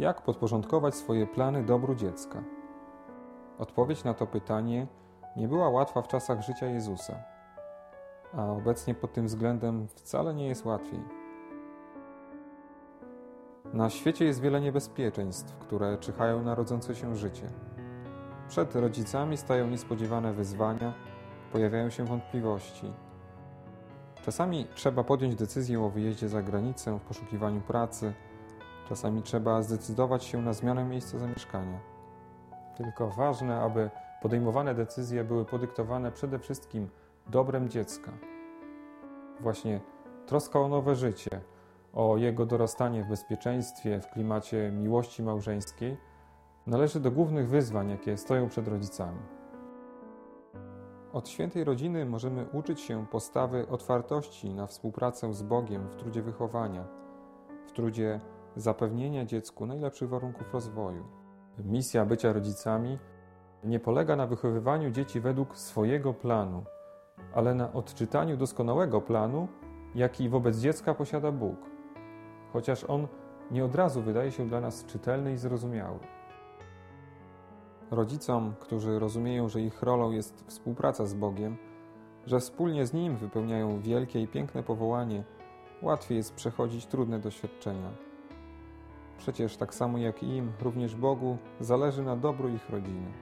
Jak podporządkować swoje plany dobru dziecka? Odpowiedź na to pytanie nie była łatwa w czasach życia Jezusa, a obecnie pod tym względem wcale nie jest łatwiej. Na świecie jest wiele niebezpieczeństw, które czyhają na rodzące się życie. Przed rodzicami stają niespodziewane wyzwania, pojawiają się wątpliwości. Czasami trzeba podjąć decyzję o wyjeździe za granicę w poszukiwaniu pracy, czasami trzeba zdecydować się na zmianę miejsca zamieszkania. Tylko ważne, aby podejmowane decyzje były podyktowane przede wszystkim dobrem dziecka. Właśnie troska o nowe życie, o jego dorastanie w bezpieczeństwie, w klimacie miłości małżeńskiej, należy do głównych wyzwań, jakie stoją przed rodzicami. Od świętej rodziny możemy uczyć się postawy otwartości na współpracę z Bogiem w trudzie wychowania, w trudzie zapewnienia dziecku najlepszych warunków rozwoju. Misja bycia rodzicami nie polega na wychowywaniu dzieci według swojego planu, ale na odczytaniu doskonałego planu, jaki wobec dziecka posiada Bóg, chociaż on nie od razu wydaje się dla nas czytelny i zrozumiały. Rodzicom, którzy rozumieją, że ich rolą jest współpraca z Bogiem, że wspólnie z Nim wypełniają wielkie i piękne powołanie, łatwiej jest przechodzić trudne doświadczenia. Przecież tak samo jak im, również Bogu zależy na dobru ich rodziny.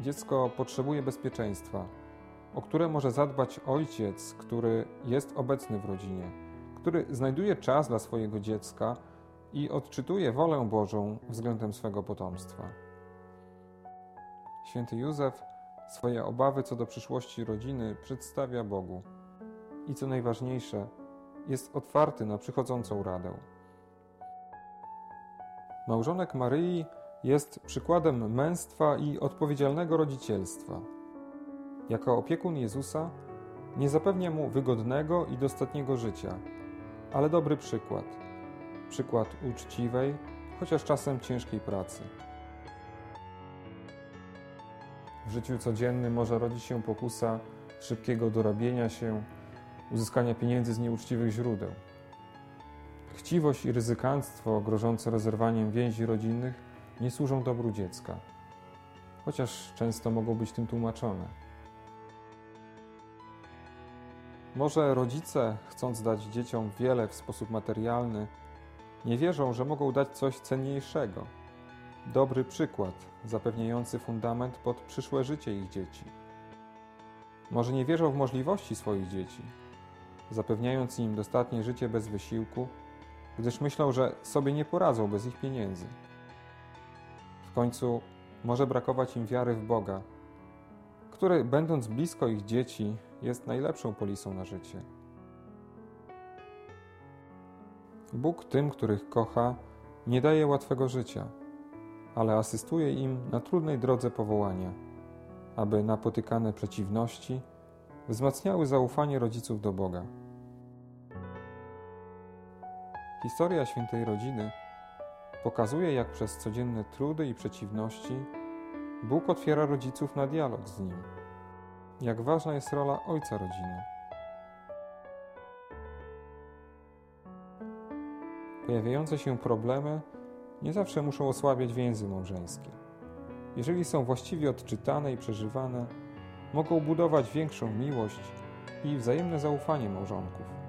Dziecko potrzebuje bezpieczeństwa, o które może zadbać ojciec, który jest obecny w rodzinie, który znajduje czas dla swojego dziecka i odczytuje wolę Bożą względem swego potomstwa. Święty Józef swoje obawy co do przyszłości rodziny przedstawia Bogu i co najważniejsze, jest otwarty na przychodzącą radę. Małżonek Maryi jest przykładem męstwa i odpowiedzialnego rodzicielstwa. Jako opiekun Jezusa nie zapewnia mu wygodnego i dostatniego życia, ale dobry przykład przykład uczciwej, chociaż czasem ciężkiej pracy. W życiu codziennym może rodzić się pokusa szybkiego dorobienia się, uzyskania pieniędzy z nieuczciwych źródeł. Chciwość i ryzykanstwo grożące rozerwaniem więzi rodzinnych nie służą dobru dziecka, chociaż często mogą być tym tłumaczone. Może rodzice, chcąc dać dzieciom wiele w sposób materialny, nie wierzą, że mogą dać coś cenniejszego. Dobry przykład, zapewniający fundament pod przyszłe życie ich dzieci. Może nie wierzą w możliwości swoich dzieci, zapewniając im dostatnie życie bez wysiłku, gdyż myślą, że sobie nie poradzą bez ich pieniędzy. W końcu może brakować im wiary w Boga, który, będąc blisko ich dzieci, jest najlepszą polisą na życie. Bóg tym, których kocha, nie daje łatwego życia, ale asystuje im na trudnej drodze powołania, aby napotykane przeciwności wzmacniały zaufanie rodziców do Boga. Historia świętej rodziny pokazuje, jak przez codzienne trudy i przeciwności Bóg otwiera rodziców na dialog z nim. Jak ważna jest rola ojca rodziny. Pojawiające się problemy nie zawsze muszą osłabiać więzy małżeńskie. Jeżeli są właściwie odczytane i przeżywane, mogą budować większą miłość i wzajemne zaufanie małżonków.